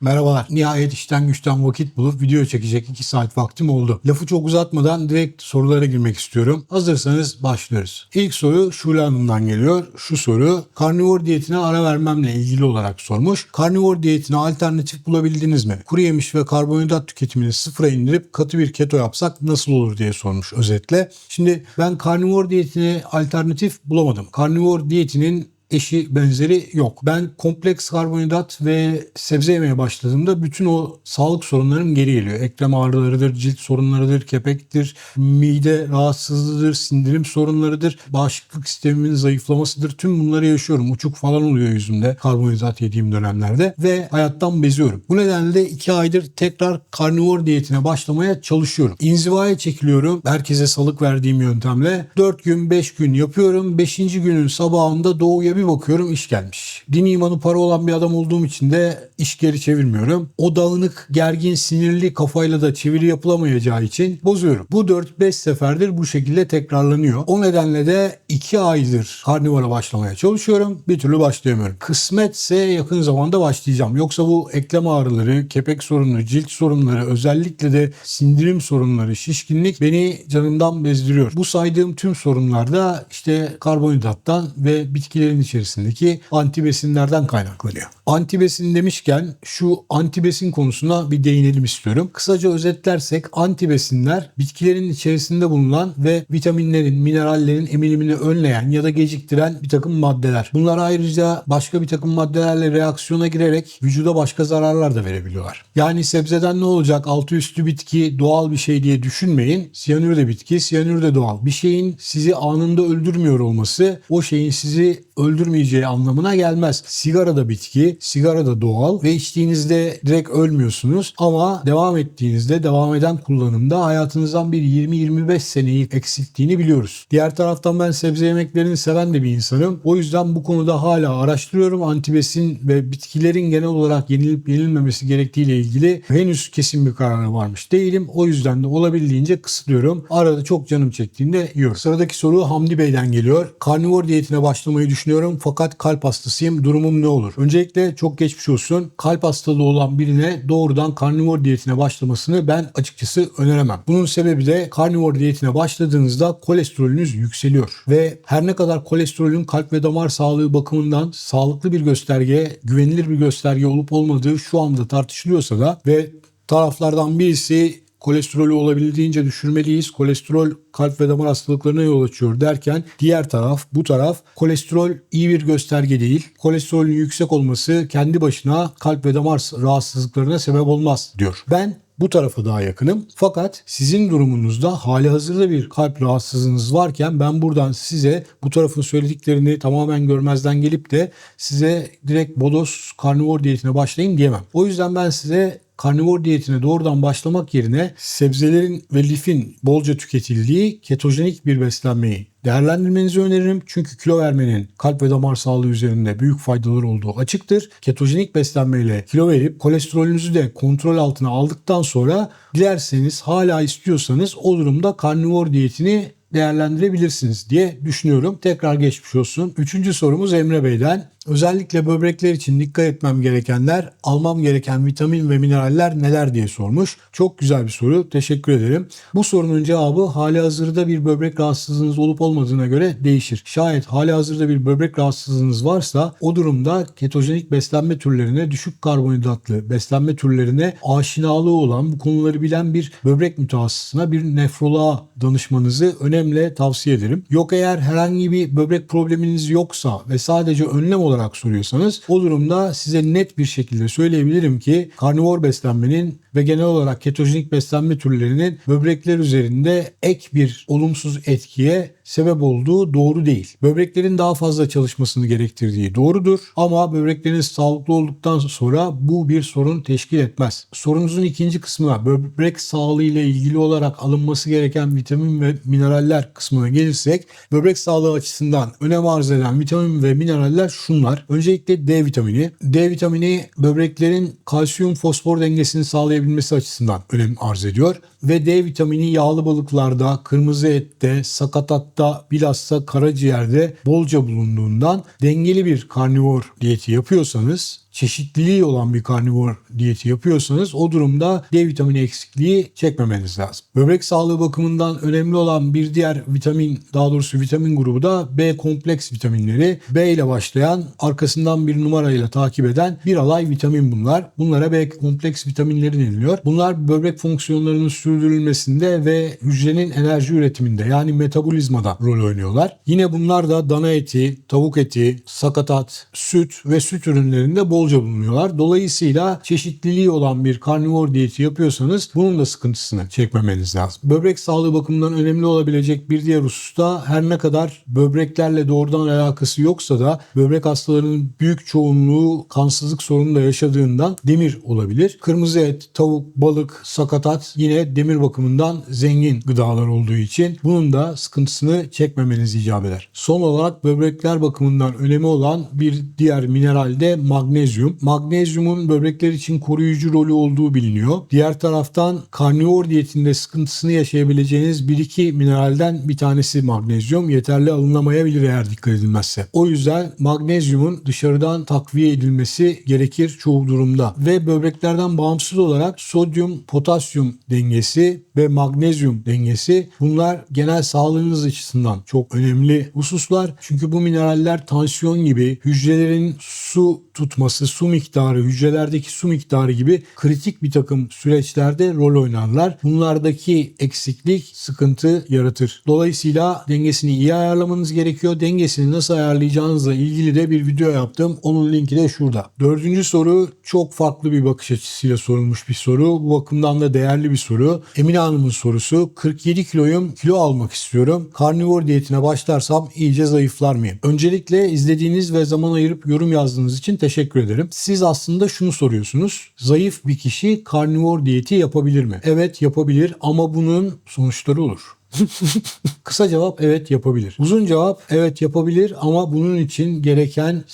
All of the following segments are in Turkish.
Merhabalar. Nihayet işten güçten vakit bulup video çekecek 2 saat vaktim oldu. Lafı çok uzatmadan direkt sorulara girmek istiyorum. Hazırsanız başlıyoruz. İlk soru Şule Hanım'dan geliyor. Şu soru karnivor diyetine ara vermemle ilgili olarak sormuş. Karnivor diyetine alternatif bulabildiniz mi? Kuru yemiş ve karbonhidrat tüketimini sıfıra indirip katı bir keto yapsak nasıl olur diye sormuş özetle. Şimdi ben karnivor diyetine alternatif bulamadım. Karnivor diyetinin eşi benzeri yok. Ben kompleks karbonhidrat ve sebze yemeye başladığımda bütün o sağlık sorunlarım geri geliyor. Eklem ağrılarıdır, cilt sorunlarıdır, kepektir, mide rahatsızlığıdır, sindirim sorunlarıdır, bağışıklık sistemimin zayıflamasıdır. Tüm bunları yaşıyorum. Uçuk falan oluyor yüzümde karbonhidrat yediğim dönemlerde ve hayattan beziyorum. Bu nedenle iki aydır tekrar karnivor diyetine başlamaya çalışıyorum. İnzivaya çekiliyorum. Herkese salık verdiğim yöntemle. 4 gün 5 gün yapıyorum. 5. günün sabahında doğuya bir bakıyorum iş gelmiş. Din imanı para olan bir adam olduğum için de iş geri çevirmiyorum. O dağınık, gergin, sinirli kafayla da çeviri yapılamayacağı için bozuyorum. Bu 4-5 seferdir bu şekilde tekrarlanıyor. O nedenle de 2 aydır karnivora başlamaya çalışıyorum. Bir türlü başlayamıyorum. Kısmetse yakın zamanda başlayacağım. Yoksa bu eklem ağrıları, kepek sorunları, cilt sorunları, özellikle de sindirim sorunları, şişkinlik beni canımdan bezdiriyor. Bu saydığım tüm sorunlarda işte karbonhidrattan ve bitkilerin içerisindeki antibesinlerden kaynaklanıyor. Antibesin demişken şu antibesin konusuna bir değinelim istiyorum. Kısaca özetlersek antibesinler bitkilerin içerisinde bulunan ve vitaminlerin, minerallerin emilimini önleyen ya da geciktiren bir takım maddeler. Bunlar ayrıca başka bir takım maddelerle reaksiyona girerek vücuda başka zararlar da verebiliyorlar. Yani sebzeden ne olacak altı üstü bitki doğal bir şey diye düşünmeyin. Siyanür de bitki, siyanür de doğal. Bir şeyin sizi anında öldürmüyor olması o şeyin sizi öldürmeyeceği anlamına gelmez. Sigara da bitki, sigara da doğal ve içtiğinizde direkt ölmüyorsunuz ama devam ettiğinizde devam eden kullanımda hayatınızdan bir 20-25 seneyi eksilttiğini biliyoruz. Diğer taraftan ben sebze yemeklerini seven de bir insanım. O yüzden bu konuda hala araştırıyorum. Antibesin ve bitkilerin genel olarak yenilip yenilmemesi gerektiğiyle ilgili henüz kesin bir karara varmış değilim. O yüzden de olabildiğince kısıtlıyorum. Arada çok canım çektiğinde yiyorum. Sıradaki soru Hamdi Bey'den geliyor. Karnivor diyetine başlamayı düşünüyorum fakat kalp hastasıyım. Durumum ne olur? Öncelikle çok geçmiş olsun. Kalp hastalığı olan birine doğrudan karnivor diyetine başlamasını ben açıkçası öneremem. Bunun sebebi de karnivor diyetine başladığınızda kolesterolünüz yükseliyor. Ve her ne kadar kolesterolün kalp ve damar sağlığı bakımından sağlıklı bir gösterge, güvenilir bir gösterge olup olmadığı şu anda tartışılıyorsa da ve taraflardan birisi kolesterolü olabildiğince düşürmeliyiz. Kolesterol kalp ve damar hastalıklarına yol açıyor derken diğer taraf bu taraf kolesterol iyi bir gösterge değil. Kolesterolün yüksek olması kendi başına kalp ve damar rahatsızlıklarına sebep olmaz diyor. Ben bu tarafa daha yakınım. Fakat sizin durumunuzda hali hazırda bir kalp rahatsızlığınız varken ben buradan size bu tarafın söylediklerini tamamen görmezden gelip de size direkt bodos karnivor diyetine başlayın diyemem. O yüzden ben size karnivor diyetine doğrudan başlamak yerine sebzelerin ve lifin bolca tüketildiği ketojenik bir beslenmeyi değerlendirmenizi öneririm. Çünkü kilo vermenin kalp ve damar sağlığı üzerinde büyük faydaları olduğu açıktır. Ketojenik beslenmeyle kilo verip kolesterolünüzü de kontrol altına aldıktan sonra dilerseniz hala istiyorsanız o durumda karnivor diyetini değerlendirebilirsiniz diye düşünüyorum. Tekrar geçmiş olsun. Üçüncü sorumuz Emre Bey'den. Özellikle böbrekler için dikkat etmem gerekenler, almam gereken vitamin ve mineraller neler diye sormuş. Çok güzel bir soru. Teşekkür ederim. Bu sorunun cevabı hali hazırda bir böbrek rahatsızlığınız olup olmadığına göre değişir. Şayet hali hazırda bir böbrek rahatsızlığınız varsa o durumda ketojenik beslenme türlerine, düşük karbonhidratlı beslenme türlerine aşinalığı olan, bu konuları bilen bir böbrek mütehassısına, bir nefroloğa danışmanızı önemli tavsiye ederim. Yok eğer herhangi bir böbrek probleminiz yoksa ve sadece önlem olarak soruyorsanız o durumda size net bir şekilde söyleyebilirim ki karnivor beslenmenin ve genel olarak ketojenik beslenme türlerinin böbrekler üzerinde ek bir olumsuz etkiye sebep olduğu doğru değil. Böbreklerin daha fazla çalışmasını gerektirdiği doğrudur ama böbrekleriniz sağlıklı olduktan sonra bu bir sorun teşkil etmez. Sorunuzun ikinci kısmına böbrek sağlığı ile ilgili olarak alınması gereken vitamin ve mineraller kısmına gelirsek böbrek sağlığı açısından önem arz eden vitamin ve mineraller şunlar. Öncelikle D vitamini. D vitamini böbreklerin kalsiyum fosfor dengesini sağlayabilmesi açısından önem arz ediyor. Ve D vitamini yağlı balıklarda, kırmızı ette, sakatatta, bilhassa karaciğerde bolca bulunduğundan dengeli bir karnivor diyeti yapıyorsanız çeşitliliği olan bir karnivor diyeti yapıyorsanız o durumda D vitamini eksikliği çekmemeniz lazım. Böbrek sağlığı bakımından önemli olan bir diğer vitamin daha doğrusu vitamin grubu da B kompleks vitaminleri. B ile başlayan arkasından bir numarayla takip eden bir alay vitamin bunlar. Bunlara B kompleks vitaminleri deniliyor. Bunlar böbrek fonksiyonlarının sürdürülmesinde ve hücrenin enerji üretiminde yani metabolizmada rol oynuyorlar. Yine bunlar da dana eti, tavuk eti, sakatat, süt ve süt ürünlerinde bolca bulunuyorlar. Dolayısıyla çeşitliliği olan bir karnivor diyeti yapıyorsanız bunun da sıkıntısını çekmemeniz lazım. Böbrek sağlığı bakımından önemli olabilecek bir diğer husus da her ne kadar böbreklerle doğrudan alakası yoksa da böbrek hastalarının büyük çoğunluğu kansızlık sorunu da yaşadığından demir olabilir. Kırmızı et, tavuk, balık, sakatat yine demir bakımından zengin gıdalar olduğu için bunun da sıkıntısını çekmemeniz icap eder. Son olarak böbrekler bakımından önemi olan bir diğer mineral de magnezyum. Magnezyumun böbrekler için koruyucu rolü olduğu biliniyor. Diğer taraftan karnivor diyetinde sıkıntısını yaşayabileceğiniz bir iki mineralden bir tanesi magnezyum. Yeterli alınamayabilir eğer dikkat edilmezse. O yüzden magnezyumun dışarıdan takviye edilmesi gerekir çoğu durumda. Ve böbreklerden bağımsız olarak sodyum potasyum dengesi ve magnezyum dengesi bunlar genel sağlığınız açısından çok önemli hususlar. Çünkü bu mineraller tansiyon gibi hücrelerin su tutması, su miktarı, hücrelerdeki su miktarı gibi kritik bir takım süreçlerde rol oynarlar. Bunlardaki eksiklik sıkıntı yaratır. Dolayısıyla dengesini iyi ayarlamanız gerekiyor. Dengesini nasıl ayarlayacağınızla ilgili de bir video yaptım. Onun linki de şurada. Dördüncü soru çok farklı bir bakış açısıyla sorulmuş bir soru. Bu bakımdan da değerli bir soru. Emine Hanım'ın sorusu 47 kiloyum kilo almak istiyorum. Karnivor diyetine başlarsam iyice zayıflar mıyım? Öncelikle izlediğiniz ve zaman ayırıp yorum yazdığınız için teşekkür ederim. Siz aslında şunu soruyorsunuz. Zayıf bir kişi karnivor diyeti yapabilir mi? Evet yapabilir ama bunun sonuçları olur. Kısa cevap evet yapabilir. Uzun cevap evet yapabilir ama bunun için gereken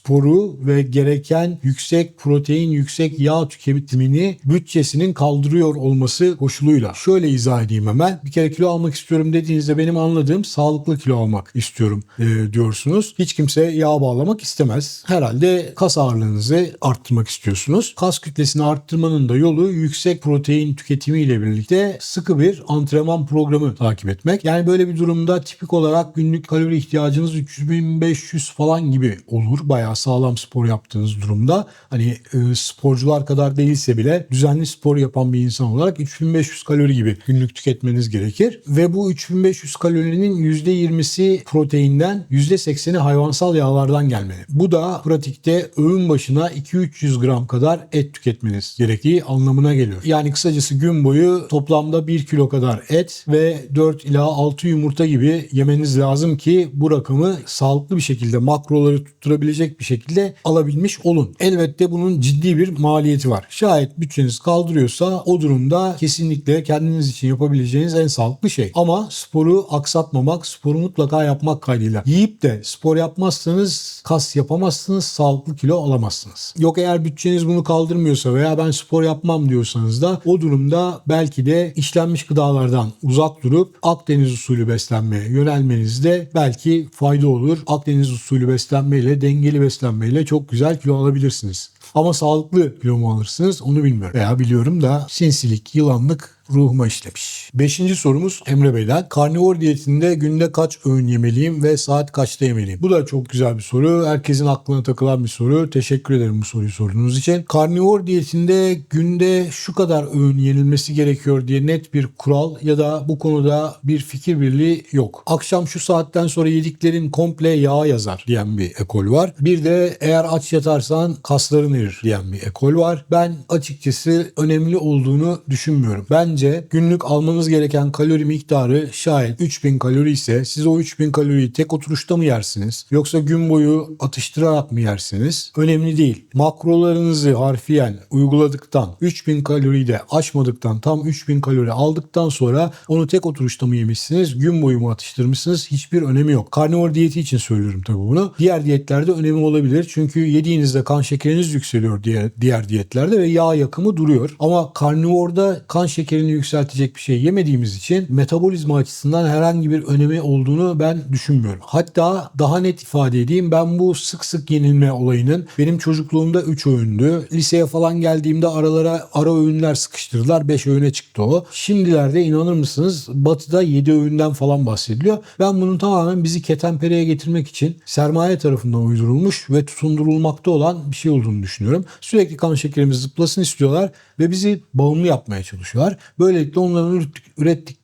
sporu ve gereken yüksek protein, yüksek yağ tüketimini bütçesinin kaldırıyor olması koşuluyla. Şöyle izah edeyim hemen. Bir kere kilo almak istiyorum dediğinizde benim anladığım sağlıklı kilo almak istiyorum e, diyorsunuz. Hiç kimse yağ bağlamak istemez. Herhalde kas ağırlığınızı arttırmak istiyorsunuz. Kas kütlesini arttırmanın da yolu yüksek protein tüketimiyle birlikte sıkı bir antrenman programı takip etmek. Yani böyle bir durumda tipik olarak günlük kalori ihtiyacınız 3500 falan gibi olur. Bayağı sağlam spor yaptığınız durumda. Hani e, sporcular kadar değilse bile düzenli spor yapan bir insan olarak 3500 kalori gibi günlük tüketmeniz gerekir. Ve bu 3500 kalorinin %20'si proteinden %80'i hayvansal yağlardan gelmeli. Bu da pratikte öğün başına 2-300 gram kadar et tüketmeniz gerektiği anlamına geliyor. Yani kısacası gün boyu toplamda 1 kilo kadar et ve 4 ila 6 yumurta gibi yemeniz lazım ki bu rakamı sağlıklı bir şekilde makroları tutturabilecek bir şekilde alabilmiş olun. Elbette bunun ciddi bir maliyeti var. Şayet bütçeniz kaldırıyorsa o durumda kesinlikle kendiniz için yapabileceğiniz en sağlıklı şey. Ama sporu aksatmamak, sporu mutlaka yapmak kaydıyla. Yiyip de spor yapmazsanız kas yapamazsınız, sağlıklı kilo alamazsınız. Yok eğer bütçeniz bunu kaldırmıyorsa veya ben spor yapmam diyorsanız da o durumda belki de işlenmiş gıdalardan uzak durup Akdeniz usulü beslenmeye yönelmenizde belki fayda olur. Akdeniz usulü beslenmeyle, dengeli beslenmeyle çok güzel kilo alabilirsiniz. Ama sağlıklı kilo mu alırsınız onu bilmiyorum. Veya biliyorum da sinsilik, yılanlık ruhuma işlemiş. Beşinci sorumuz Emre Bey'den. Karnivor diyetinde günde kaç öğün yemeliyim ve saat kaçta yemeliyim? Bu da çok güzel bir soru. Herkesin aklına takılan bir soru. Teşekkür ederim bu soruyu sorduğunuz için. Karnivor diyetinde günde şu kadar öğün yenilmesi gerekiyor diye net bir kural ya da bu konuda bir fikir birliği yok. Akşam şu saatten sonra yediklerin komple yağ yazar diyen bir ekol var. Bir de eğer aç yatarsan kasların erir diyen bir ekol var. Ben açıkçası önemli olduğunu düşünmüyorum. Bence günlük almanız gereken kalori miktarı şayet 3000 kalori ise siz o 3000 kaloriyi tek oturuşta mı yersiniz? Yoksa gün boyu atıştırarak mı yersiniz? Önemli değil. Makrolarınızı harfiyen uyguladıktan 3000 kaloriyi de aşmadıktan tam 3000 kalori aldıktan sonra onu tek oturuşta mı yemişsiniz? Gün boyu mu atıştırmışsınız? Hiçbir önemi yok. Karnivor diyeti için söylüyorum tabii bunu. Diğer diyetlerde önemi olabilir. Çünkü yediğinizde kan şekeriniz yükseliyor diğer, diğer diyetlerde ve yağ yakımı duruyor. Ama karnivorda kan şekerini yükseltecek bir şey yemediğimiz için metabolizma açısından herhangi bir önemi olduğunu ben düşünmüyorum. Hatta daha net ifade edeyim ben bu sık sık yenilme olayının benim çocukluğumda 3 öğündü. Liseye falan geldiğimde aralara ara öğünler sıkıştırdılar. 5 öğüne çıktı o. Şimdilerde inanır mısınız batıda 7 öğünden falan bahsediliyor. Ben bunun tamamen bizi ketenpereye getirmek için sermaye tarafından uydurulmuş ve tutundurulmakta olan bir şey olduğunu düşünüyorum. Sürekli kan şekerimiz zıplasın istiyorlar ve bizi bağımlı yapmaya çalışıyorlar. Böylelikle onların ürettik, ürettik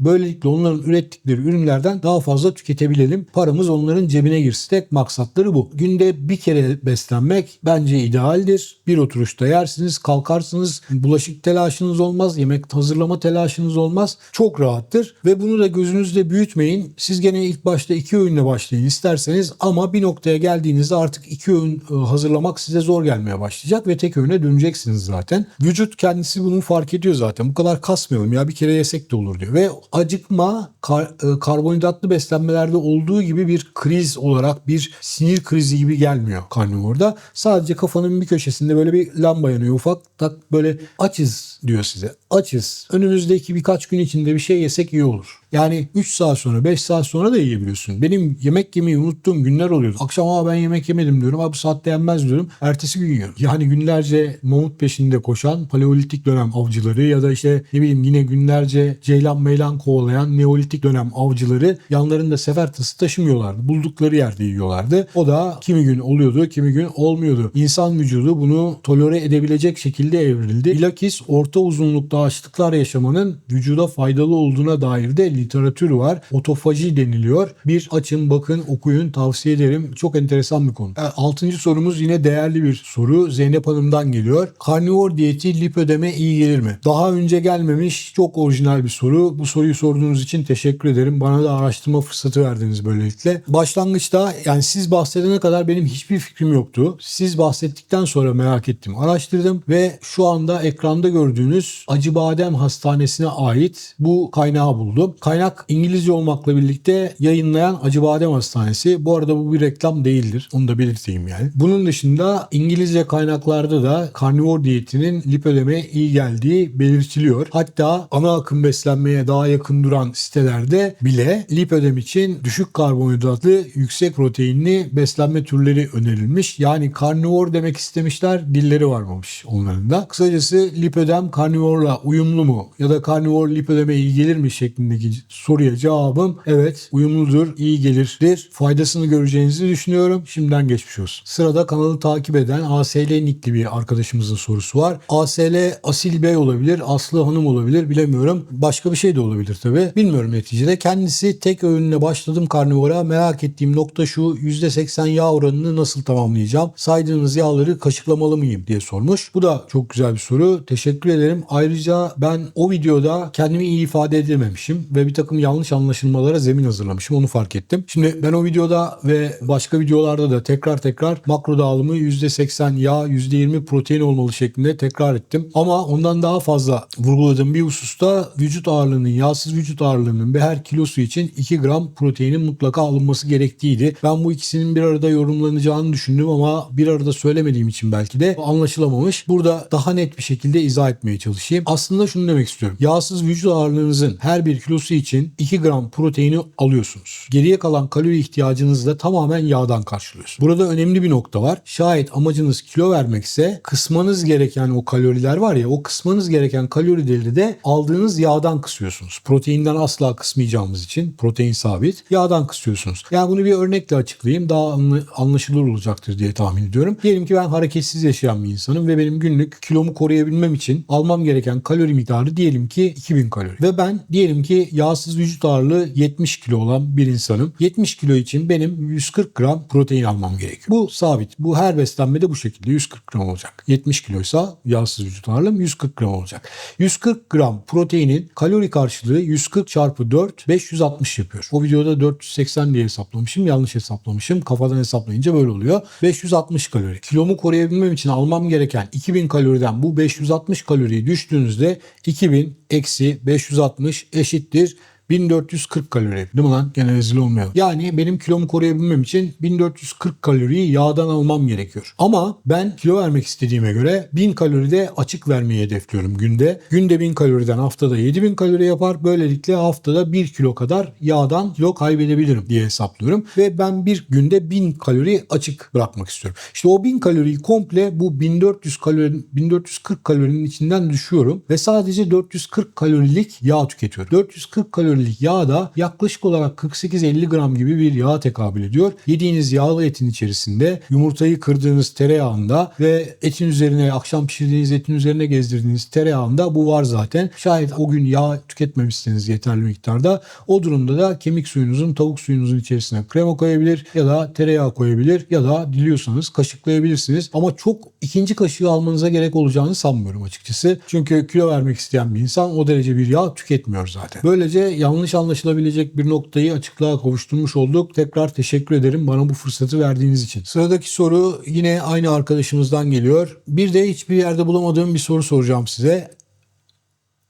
Böylelikle onların ürettikleri ürünlerden daha fazla tüketebilelim. Paramız onların cebine girsin. Tek maksatları bu. Günde bir kere beslenmek bence idealdir. Bir oturuşta yersiniz, kalkarsınız. Bulaşık telaşınız olmaz, yemek hazırlama telaşınız olmaz. Çok rahattır ve bunu da gözünüzde büyütmeyin. Siz gene ilk başta iki öğünle başlayın isterseniz ama bir noktaya geldiğinizde artık iki öğün e, hazırlamak size zor gelmeye başlayacak ve tek öğüne döneceksiniz zaten. Vücut kendisi bunu fark ediyor zaten. Bu kadar kasmayalım ya bir kere yesek de olur diyor. Ve acıkma kar, e, karbonhidratlı beslenmelerde olduğu gibi bir kriz olarak bir sinir krizi gibi gelmiyor karnivorda. Sadece kafanın bir köşesinde böyle bir lamba yanıyor ufak tak böyle açız diyor size. Açız. Önümüzdeki birkaç gün içinde bir şey yesek iyi olur. Yani 3 saat sonra 5 saat sonra da yiyebiliyorsun. Benim yemek yemeyi unuttuğum günler oluyordu. Akşam aa ben yemek yemedim diyorum. Abi bu saatte yenmez diyorum. Ertesi gün yiyorum. Yani günlerce mamut peşinde koşan paleolitik dönem avcıları ya da işte ne bileyim yine günlerce ceylan meylan kovalayan neolitik dönem avcıları yanlarında sefer tası taşımıyorlardı. Buldukları yerde yiyorlardı. O da kimi gün oluyordu kimi gün olmuyordu. İnsan vücudu bunu tolere edebilecek şekilde evrildi. Bilakis orta uzunlukta açlıklar yaşamanın vücuda faydalı olduğuna dair de literatür var. Otofaji deniliyor. Bir açın bakın okuyun tavsiye ederim. Çok enteresan bir konu. E, altıncı sorumuz yine değerli bir soru. Zeynep Hanım'dan geliyor. Karnivor diyeti lipödeme iyi gelir mi? Daha önce gelmemiş çok orijinal bir soru. Bu soruyu sorduğunuz için teşekkür ederim. Bana da araştırma fırsatı verdiniz böylelikle. Başlangıçta yani siz bahsedene kadar benim hiçbir fikrim yoktu. Siz bahsettikten sonra merak ettim. Araştırdım ve şu anda ekranda gördüğünüz Acıbadem Hastanesi'ne ait bu kaynağı buldum. Kaynak İngilizce olmakla birlikte yayınlayan Acıbadem Hastanesi. Bu arada bu bir reklam değildir. Onu da belirteyim yani. Bunun dışında İngilizce kaynaklarda da karnivor diyetinin lipödeme iyi geldiği belirtiliyor. Hatta ana akım beslenmeye daha yakın duran sitelerde bile lipödem için düşük karbonhidratlı, yüksek proteinli beslenme türleri önerilmiş. Yani karnivor demek istemişler, dilleri varmamış onların da. Kısacası lipödem karnivorla uyumlu mu ya da karnivor lipödeme iyi gelir mi şeklindeki soruya cevabım evet uyumludur, iyi gelirdir. Faydasını göreceğinizi düşünüyorum. Şimdiden geçmiş olsun. Sırada kanalı takip eden ASL Nikli bir arkadaşımızın sorusu var. ASL Asil Bey olabilir, Aslı Hanım olabilir bilemiyorum. Başka bir şey de olabilir tabi. Bilmiyorum neticede. Kendisi tek öğünle başladım karnivora. Merak ettiğim nokta şu %80 yağ oranını nasıl tamamlayacağım? Saydığınız yağları kaşıklamalı mıyım diye sormuş. Bu da çok güzel bir soru. Teşekkür ederim. Ayrıca ben o videoda kendimi iyi ifade edememişim ve bir takım yanlış anlaşılmalara zemin hazırlamışım. Onu fark ettim. Şimdi ben o videoda ve başka videolarda da tekrar tekrar makro dağılımı %80 yağ, %20 protein olmalı şeklinde tekrar ettim. Ama ondan daha fazla vurguladığım bir hususta vücut ağırlığının, yağsız vücut ağırlığının bir her kilosu için 2 gram proteinin mutlaka alınması gerektiğiydi. Ben bu ikisinin bir arada yorumlanacağını düşündüm ama bir arada söylemediğim için belki de anlaşılamamış. Burada daha net bir şekilde izah etmeye çalışayım. Aslında şunu demek istiyorum. Yağsız vücut ağırlığınızın her bir kilosu için 2 gram proteini alıyorsunuz. Geriye kalan kalori ihtiyacınızı da tamamen yağdan karşılıyorsunuz. Burada önemli bir nokta var. Şayet amacınız kilo vermekse kısmanız gereken o kaloriler var ya o kısmanız gereken kalorileri de aldığınız yağdan kısıyorsunuz. Proteinden asla kısmayacağımız için protein sabit. Yağdan kısıyorsunuz. Yani bunu bir örnekle açıklayayım. Daha anla- anlaşılır olacaktır diye tahmin ediyorum. Diyelim ki ben hareketsiz yaşayan bir insanım ve benim günlük kilomu koruyabilmem için almam gereken kalori miktarı diyelim ki 2000 kalori. Ve ben diyelim ki yağsız vücut ağırlığı 70 kilo olan bir insanım. 70 kilo için benim 140 gram protein almam gerekiyor. Bu sabit. Bu her beslenmede bu şekilde 140 gram olacak. 70 kiloysa yağsız vücut ağırlığım 140 gram olacak. 140 gram proteinin kalori karşılığı 140 çarpı 4 560 yapıyor. O videoda 480 diye hesaplamışım. Yanlış hesaplamışım. Kafadan hesaplayınca böyle oluyor. 560 kalori. Kilomu koruyabilmem için almam gereken 2000 kaloriden bu 560 kaloriyi düştüğünüzde 2000 eksi 560 eşittir 1440 kalori. Değil mi lan? Gene rezil olmayalım. Yani benim kilomu koruyabilmem için 1440 kaloriyi yağdan almam gerekiyor. Ama ben kilo vermek istediğime göre 1000 kaloride açık vermeyi hedefliyorum günde. Günde 1000 kaloriden haftada 7000 kalori yapar. Böylelikle haftada 1 kilo kadar yağdan kilo kaybedebilirim diye hesaplıyorum. Ve ben bir günde 1000 kalori açık bırakmak istiyorum. İşte o 1000 kaloriyi komple bu 1400 kalori 1440 kalorinin içinden düşüyorum ve sadece 440 kalorilik yağ tüketiyorum. 440 kalorilik yağ da yaklaşık olarak 48-50 gram gibi bir yağ tekabül ediyor. Yediğiniz yağlı etin içerisinde yumurtayı kırdığınız tereyağında ve etin üzerine akşam pişirdiğiniz etin üzerine gezdirdiğiniz tereyağında bu var zaten. Şayet o gün yağ tüketmemişseniz yeterli miktarda o durumda da kemik suyunuzun tavuk suyunuzun içerisine krema koyabilir ya da tereyağı koyabilir ya da diliyorsanız kaşıklayabilirsiniz. Ama çok ikinci kaşığı almanıza gerek olacağını sanmıyorum açıkçası. Çünkü kilo vermek isteyen bir insan o derece bir yağ tüketmiyor zaten. Böylece yanlış anlaşılabilecek bir noktayı açıklığa kavuşturmuş olduk. Tekrar teşekkür ederim bana bu fırsatı verdiğiniz için. Sıradaki soru yine aynı arkadaşımızdan geliyor. Bir de hiçbir yerde bulamadığım bir soru soracağım size.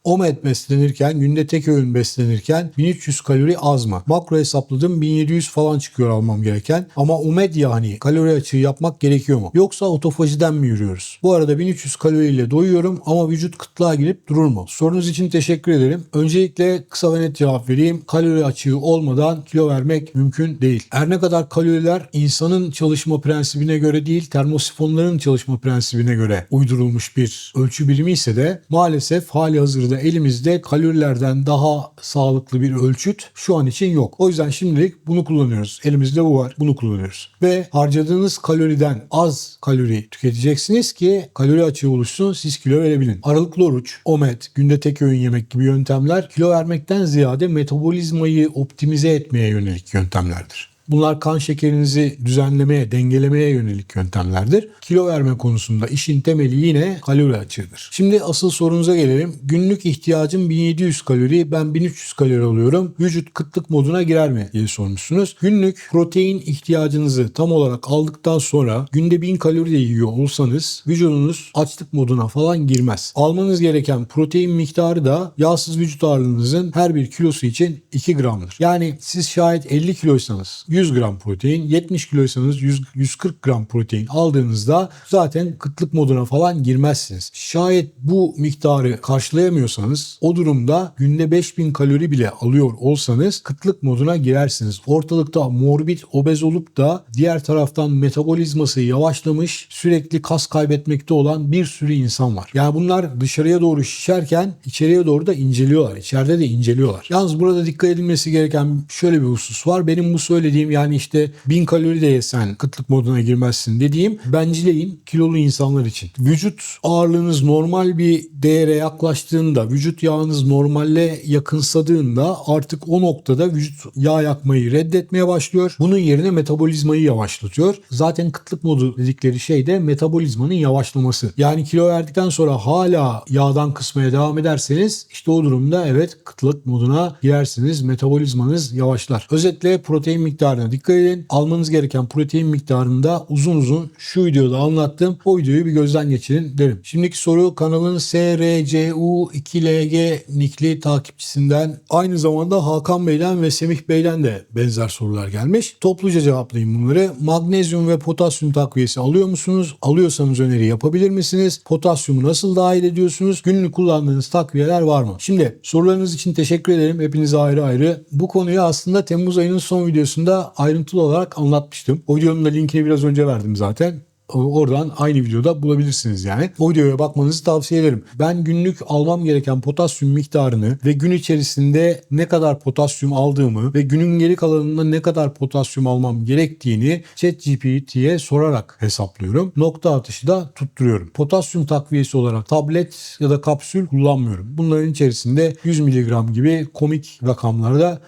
OMED beslenirken, günde tek öğün beslenirken 1300 kalori az mı? Makro hesapladım 1700 falan çıkıyor almam gereken. Ama OMED yani kalori açığı yapmak gerekiyor mu? Yoksa otofajiden mi yürüyoruz? Bu arada 1300 kaloriyle doyuyorum ama vücut kıtlığa girip durur mu? Sorunuz için teşekkür ederim. Öncelikle kısa ve net cevap vereyim. Kalori açığı olmadan kilo vermek mümkün değil. Her ne kadar kaloriler insanın çalışma prensibine göre değil, termosifonların çalışma prensibine göre uydurulmuş bir ölçü birimi ise de maalesef hali hazırda elimizde kalorilerden daha sağlıklı bir ölçüt şu an için yok. O yüzden şimdilik bunu kullanıyoruz. Elimizde bu var. Bunu kullanıyoruz. Ve harcadığınız kaloriden az kalori tüketeceksiniz ki kalori açığı oluşsun siz kilo verebilin. Aralıklı oruç, OMED, günde tek öğün yemek gibi yöntemler kilo vermekten ziyade metabolizmayı optimize etmeye yönelik yöntemlerdir. Bunlar kan şekerinizi düzenlemeye, dengelemeye yönelik yöntemlerdir. Kilo verme konusunda işin temeli yine kalori açığıdır. Şimdi asıl sorunuza gelelim. Günlük ihtiyacım 1700 kalori, ben 1300 kalori alıyorum. Vücut kıtlık moduna girer mi diye sormuşsunuz. Günlük protein ihtiyacınızı tam olarak aldıktan sonra günde 1000 kalori de yiyor olsanız vücudunuz açlık moduna falan girmez. Almanız gereken protein miktarı da yağsız vücut ağırlığınızın her bir kilosu için 2 gramdır. Yani siz şayet 50 kiloysanız 100 gram protein, 70 kiloysanız 100, 140 gram protein aldığınızda zaten kıtlık moduna falan girmezsiniz. Şayet bu miktarı karşılayamıyorsanız o durumda günde 5000 kalori bile alıyor olsanız kıtlık moduna girersiniz. Ortalıkta morbid obez olup da diğer taraftan metabolizması yavaşlamış sürekli kas kaybetmekte olan bir sürü insan var. Yani bunlar dışarıya doğru şişerken içeriye doğru da inceliyorlar. İçeride de inceliyorlar. Yalnız burada dikkat edilmesi gereken şöyle bir husus var. Benim bu söylediğim yani işte 1000 kalori de yesen kıtlık moduna girmezsin dediğim bencileyin kilolu insanlar için. Vücut ağırlığınız normal bir değere yaklaştığında, vücut yağınız normalle yakınsadığında artık o noktada vücut yağ yakmayı reddetmeye başlıyor. Bunun yerine metabolizmayı yavaşlatıyor. Zaten kıtlık modu dedikleri şey de metabolizmanın yavaşlaması. Yani kilo verdikten sonra hala yağdan kısmaya devam ederseniz işte o durumda evet kıtlık moduna girersiniz. Metabolizmanız yavaşlar. Özetle protein miktarına dikkat edin. Almanız gereken protein miktarında uzun uzun şu videoda anlattım. O videoyu bir gözden geçirin derim. Şimdiki soru kanalın SRCU2LG nikli takipçisinden aynı zamanda Hakan Bey'den ve Semih Bey'den de benzer sorular gelmiş. Topluca cevaplayayım bunları. Magnezyum ve potasyum takviyesi alıyor musunuz? Alıyorsanız öneri yapabilir misiniz? Potasyumu nasıl dahil ediyorsunuz? Günlük kullandığınız takviyeler var mı? Şimdi sorularınız için teşekkür ederim. Hepinize ayrı ayrı. Bu konuyu aslında Temmuz ayının son videosunda ayrıntılı olarak anlatmıştım. O videonun da linkini biraz önce verdim zaten. Oradan aynı videoda bulabilirsiniz yani. O videoya bakmanızı tavsiye ederim. Ben günlük almam gereken potasyum miktarını ve gün içerisinde ne kadar potasyum aldığımı ve günün geri kalanında ne kadar potasyum almam gerektiğini ChatGPT'ye sorarak hesaplıyorum. Nokta atışı da tutturuyorum. Potasyum takviyesi olarak tablet ya da kapsül kullanmıyorum. Bunların içerisinde 100 mg gibi komik rakamlarda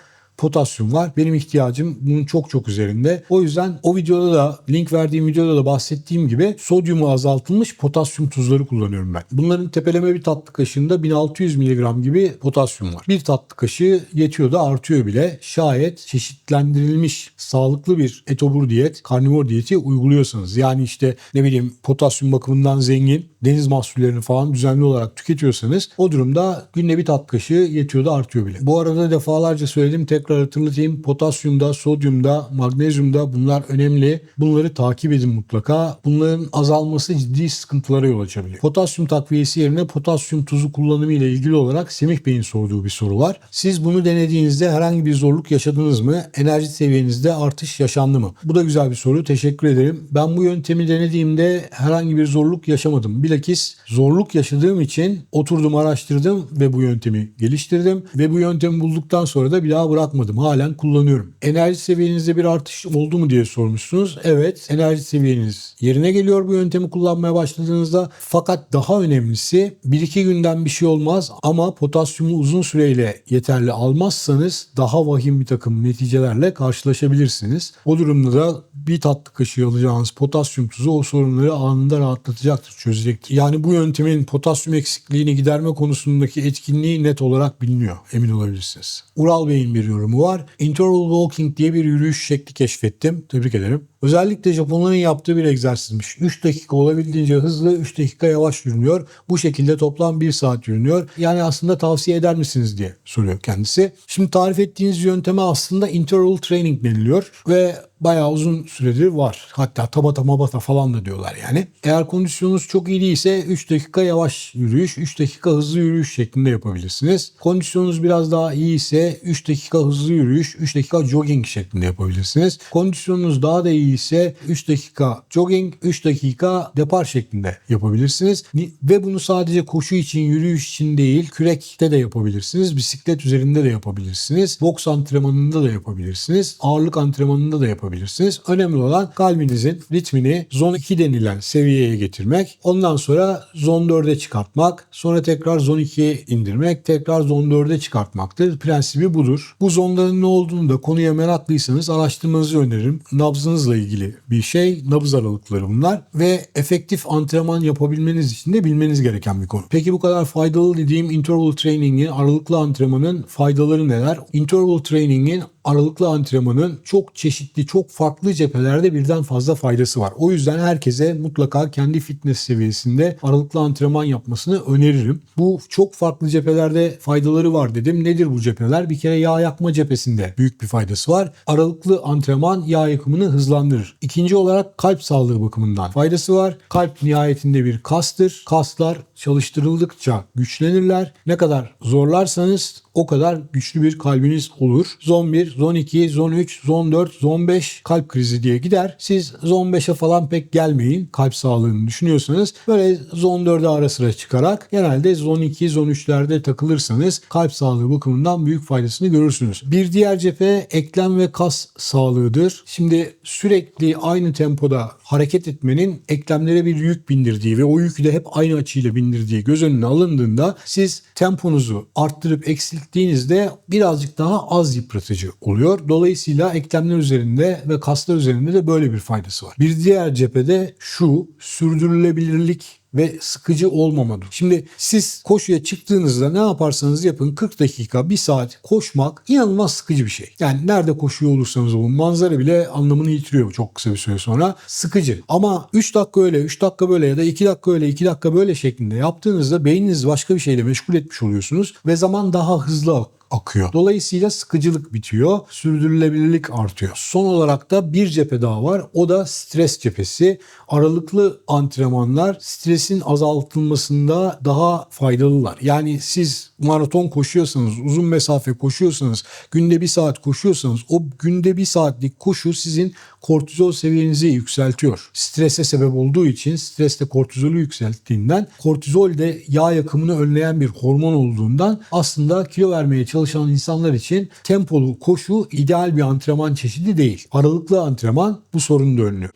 potasyum var. Benim ihtiyacım bunun çok çok üzerinde. O yüzden o videoda da link verdiğim videoda da bahsettiğim gibi sodyumu azaltılmış potasyum tuzları kullanıyorum ben. Bunların tepeleme bir tatlı kaşığında 1600 mg gibi potasyum var. Bir tatlı kaşığı yetiyor da artıyor bile. Şayet çeşitlendirilmiş sağlıklı bir etobur diyet, karnivor diyeti uyguluyorsanız yani işte ne bileyim potasyum bakımından zengin deniz mahsullerini falan düzenli olarak tüketiyorsanız o durumda günde bir tat kaşığı yetiyor da artıyor bile. Bu arada defalarca söyledim tekrar hatırlatayım. Potasyumda, sodyumda, magnezyumda bunlar önemli. Bunları takip edin mutlaka. Bunların azalması ciddi sıkıntılara yol açabiliyor. Potasyum takviyesi yerine potasyum tuzu kullanımı ile ilgili olarak Semih Bey'in sorduğu bir soru var. Siz bunu denediğinizde herhangi bir zorluk yaşadınız mı? Enerji seviyenizde artış yaşandı mı? Bu da güzel bir soru. Teşekkür ederim. Ben bu yöntemi denediğimde herhangi bir zorluk yaşamadım. Bilakis zorluk yaşadığım için oturdum araştırdım ve bu yöntemi geliştirdim. Ve bu yöntemi bulduktan sonra da bir daha bırakmadım. Halen kullanıyorum. Enerji seviyenizde bir artış oldu mu diye sormuşsunuz. Evet enerji seviyeniz yerine geliyor bu yöntemi kullanmaya başladığınızda. Fakat daha önemlisi 1-2 günden bir şey olmaz ama potasyumu uzun süreyle yeterli almazsanız daha vahim bir takım neticelerle karşılaşabilirsiniz. O durumda da bir tatlı kaşığı alacağınız potasyum tuzu o sorunları anında rahatlatacaktır, çözecektir. Yani bu yöntemin potasyum eksikliğini giderme konusundaki etkinliği net olarak biliniyor. Emin olabilirsiniz. Ural Bey'in bir yorumu var. Interval walking diye bir yürüyüş şekli keşfettim. Tebrik ederim. Özellikle Japonların yaptığı bir egzersizmiş. 3 dakika olabildiğince hızlı, 3 dakika yavaş yürünüyor. Bu şekilde toplam 1 saat yürünüyor. Yani aslında tavsiye eder misiniz diye soruyor kendisi. Şimdi tarif ettiğiniz yönteme aslında interval training deniliyor ve bayağı uzun süredir var. Hatta tabata mabata falan da diyorlar yani. Eğer kondisyonunuz çok iyi değilse 3 dakika yavaş yürüyüş, 3 dakika hızlı yürüyüş şeklinde yapabilirsiniz. Kondisyonunuz biraz daha iyi ise 3 dakika hızlı yürüyüş, 3 dakika jogging şeklinde yapabilirsiniz. Kondisyonunuz daha da iyi ise 3 dakika jogging, 3 dakika depar şeklinde yapabilirsiniz. Ve bunu sadece koşu için, yürüyüş için değil, kürekte de yapabilirsiniz. Bisiklet üzerinde de yapabilirsiniz. Boks antrenmanında da yapabilirsiniz. Ağırlık antrenmanında da yapabilirsiniz. Önemli olan kalbinizin ritmini zon 2 denilen seviyeye getirmek. Ondan sonra zon 4'e çıkartmak. Sonra tekrar zon 2'ye indirmek. Tekrar zon 4'e çıkartmaktır. Prensibi budur. Bu zonların ne olduğunu da konuya meraklıysanız araştırmanızı öneririm. Nabzınızla ilgili bir şey. Nabız aralıkları bunlar. Ve efektif antrenman yapabilmeniz için de bilmeniz gereken bir konu. Peki bu kadar faydalı dediğim interval training'in, aralıklı antrenmanın faydaları neler? Interval training'in aralıklı antrenmanın çok çeşitli, çok farklı cephelerde birden fazla faydası var. O yüzden herkese mutlaka kendi fitness seviyesinde aralıklı antrenman yapmasını öneririm. Bu çok farklı cephelerde faydaları var dedim. Nedir bu cepheler? Bir kere yağ yakma cephesinde büyük bir faydası var. Aralıklı antrenman yağ yakımını hızlandırır. İkinci olarak kalp sağlığı bakımından faydası var. Kalp nihayetinde bir kastır. Kaslar çalıştırıldıkça güçlenirler. Ne kadar zorlarsanız o kadar güçlü bir kalbiniz olur. Zon 1, zon 2, zon 3, zon 4, zon 5 kalp krizi diye gider. Siz zon 5'e falan pek gelmeyin kalp sağlığını düşünüyorsanız. Böyle zon 4'e ara sıra çıkarak genelde zon 2, zon 3'lerde takılırsanız kalp sağlığı bakımından büyük faydasını görürsünüz. Bir diğer cephe eklem ve kas sağlığıdır. Şimdi sürekli aynı tempoda hareket etmenin eklemlere bir yük bindirdiği ve o yükü de hep aynı açıyla bindirdiği göz önüne alındığında siz temponuzu arttırıp eksilttiğinizde birazcık daha az yıpratıcı oluyor. Dolayısıyla eklemler üzerinde ve kaslar üzerinde de böyle bir faydası var. Bir diğer cephede şu sürdürülebilirlik ve sıkıcı olmamadır. Şimdi siz koşuya çıktığınızda ne yaparsanız yapın 40 dakika 1 saat koşmak inanılmaz sıkıcı bir şey. Yani nerede koşuyor olursanız olun manzara bile anlamını yitiriyor çok kısa bir süre sonra. Sıkıcı. Ama 3 dakika öyle 3 dakika böyle ya da 2 dakika öyle 2 dakika böyle şeklinde yaptığınızda beyniniz başka bir şeyle meşgul etmiş oluyorsunuz ve zaman daha hızlı akıyor. Dolayısıyla sıkıcılık bitiyor, sürdürülebilirlik artıyor. Son olarak da bir cephe daha var. O da stres cephesi. Aralıklı antrenmanlar stresin azaltılmasında daha faydalılar. Yani siz maraton koşuyorsanız, uzun mesafe koşuyorsanız, günde bir saat koşuyorsanız o günde bir saatlik koşu sizin kortizol seviyenizi yükseltiyor. Strese sebep olduğu için stres de kortizolü yükselttiğinden kortizol de yağ yakımını önleyen bir hormon olduğundan aslında kilo vermeye çalışan insanlar için tempolu koşu ideal bir antrenman çeşidi değil. Aralıklı antrenman bu sorunu da önlüyor.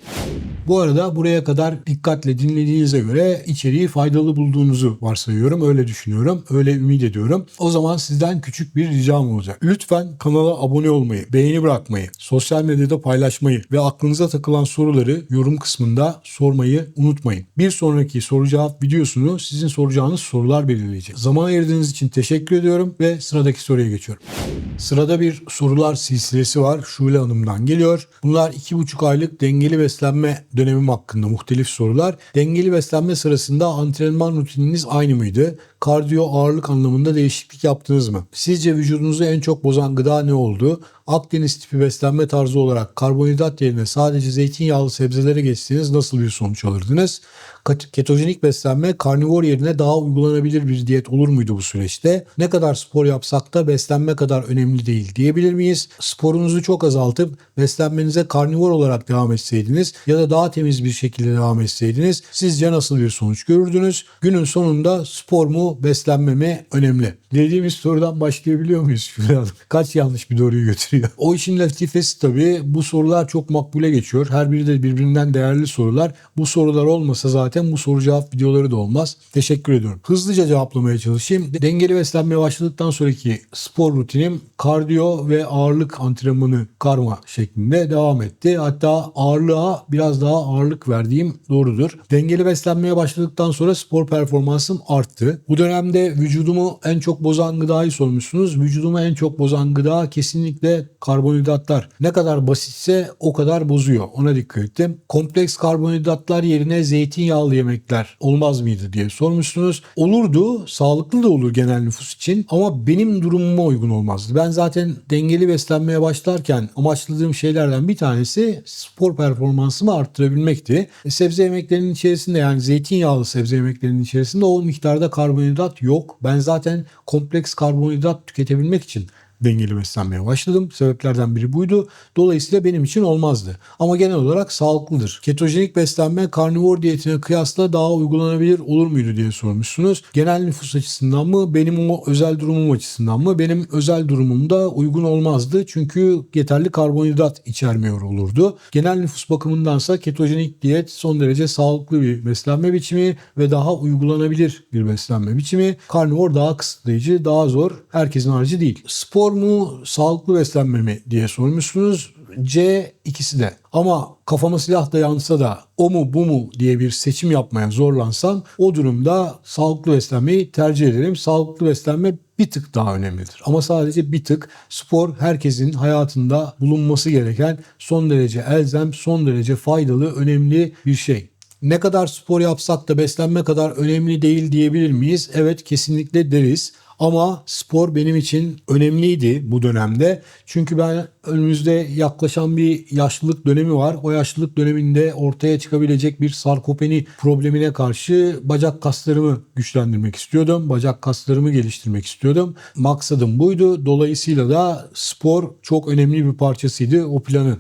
Bu arada buraya kadar dikkatle dinlediğinize göre içeriği faydalı bulduğunuzu varsayıyorum. Öyle düşünüyorum. Öyle ümit ediyorum. O zaman sizden küçük bir ricam olacak. Lütfen kanala abone olmayı, beğeni bırakmayı, sosyal medyada paylaşmayı ve aklınıza takılan soruları yorum kısmında sormayı unutmayın. Bir sonraki soru cevap videosunu sizin soracağınız sorular belirleyecek. Zaman ayırdığınız için teşekkür ediyorum ve sıradaki soruya geçiyorum. Sırada bir sorular silsilesi var. Şule Hanım'dan geliyor. Bunlar 2,5 aylık dengeli beslenme dönemim hakkında hakkında muhtelif sorular. Dengeli beslenme sırasında antrenman rutininiz aynı mıydı? Kardiyo ağırlık anlamında değişiklik yaptınız mı? Sizce vücudunuzu en çok bozan gıda ne oldu? Akdeniz tipi beslenme tarzı olarak karbonhidrat yerine sadece zeytinyağlı sebzelere geçseniz nasıl bir sonuç alırdınız? Ketojenik beslenme karnivor yerine daha uygulanabilir bir diyet olur muydu bu süreçte? Ne kadar spor yapsak da beslenme kadar önemli değil diyebilir miyiz? Sporunuzu çok azaltıp beslenmenize karnivor olarak devam etseydiniz ya da daha temiz bir şekilde devam etseydiniz sizce nasıl bir sonuç görürdünüz? Günün sonunda spor mu beslenme mi önemli. Dediğimiz sorudan başlayabiliyor muyuz Hanım? Kaç yanlış bir doğruyu götürüyor? O işin latifesi tabii bu sorular çok makbule geçiyor. Her biri de birbirinden değerli sorular. Bu sorular olmasa zaten bu soru cevap videoları da olmaz. Teşekkür ediyorum. Hızlıca cevaplamaya çalışayım. Dengeli beslenmeye başladıktan sonraki spor rutinim kardiyo ve ağırlık antrenmanı karma şeklinde devam etti. Hatta ağırlığa biraz daha ağırlık verdiğim doğrudur. Dengeli beslenmeye başladıktan sonra spor performansım arttı. Bu dönemde vücudumu en çok bozan gıdayı sormuşsunuz. Vücudumu en çok bozan gıda kesinlikle karbonhidratlar. Ne kadar basitse o kadar bozuyor. Ona dikkat ettim. Kompleks karbonhidratlar yerine zeytinyağlı yemekler olmaz mıydı diye sormuşsunuz. Olurdu. Sağlıklı da olur genel nüfus için. Ama benim durumuma uygun olmazdı. Ben zaten dengeli beslenmeye başlarken amaçladığım şeylerden bir tanesi spor performansımı arttırabilmekti. E, Sebze yemeklerinin içerisinde yani zeytinyağlı sebze yemeklerinin içerisinde o miktarda karbonhidrat yok. Ben zaten kompleks karbonhidrat tüketebilmek için dengeli beslenmeye başladım. Sebeplerden biri buydu. Dolayısıyla benim için olmazdı. Ama genel olarak sağlıklıdır. Ketojenik beslenme karnivor diyetine kıyasla daha uygulanabilir olur muydu diye sormuşsunuz. Genel nüfus açısından mı benim o özel durumum açısından mı? Benim özel durumumda uygun olmazdı. Çünkü yeterli karbonhidrat içermiyor olurdu. Genel nüfus bakımındansa ketojenik diyet son derece sağlıklı bir beslenme biçimi ve daha uygulanabilir bir beslenme biçimi. Karnivor daha kısıtlayıcı, daha zor. Herkesin harcı değil. Spor mu, sağlıklı beslenme mi diye sormuşsunuz. C ikisi de. Ama kafama silah dayansa da o mu bu mu diye bir seçim yapmaya zorlansam o durumda sağlıklı beslenmeyi tercih ederim. Sağlıklı beslenme bir tık daha önemlidir. Ama sadece bir tık spor herkesin hayatında bulunması gereken son derece elzem, son derece faydalı, önemli bir şey. Ne kadar spor yapsak da beslenme kadar önemli değil diyebilir miyiz? Evet kesinlikle deriz. Ama spor benim için önemliydi bu dönemde. Çünkü ben önümüzde yaklaşan bir yaşlılık dönemi var. O yaşlılık döneminde ortaya çıkabilecek bir sarkopeni problemine karşı bacak kaslarımı güçlendirmek istiyordum. Bacak kaslarımı geliştirmek istiyordum. Maksadım buydu. Dolayısıyla da spor çok önemli bir parçasıydı o planın.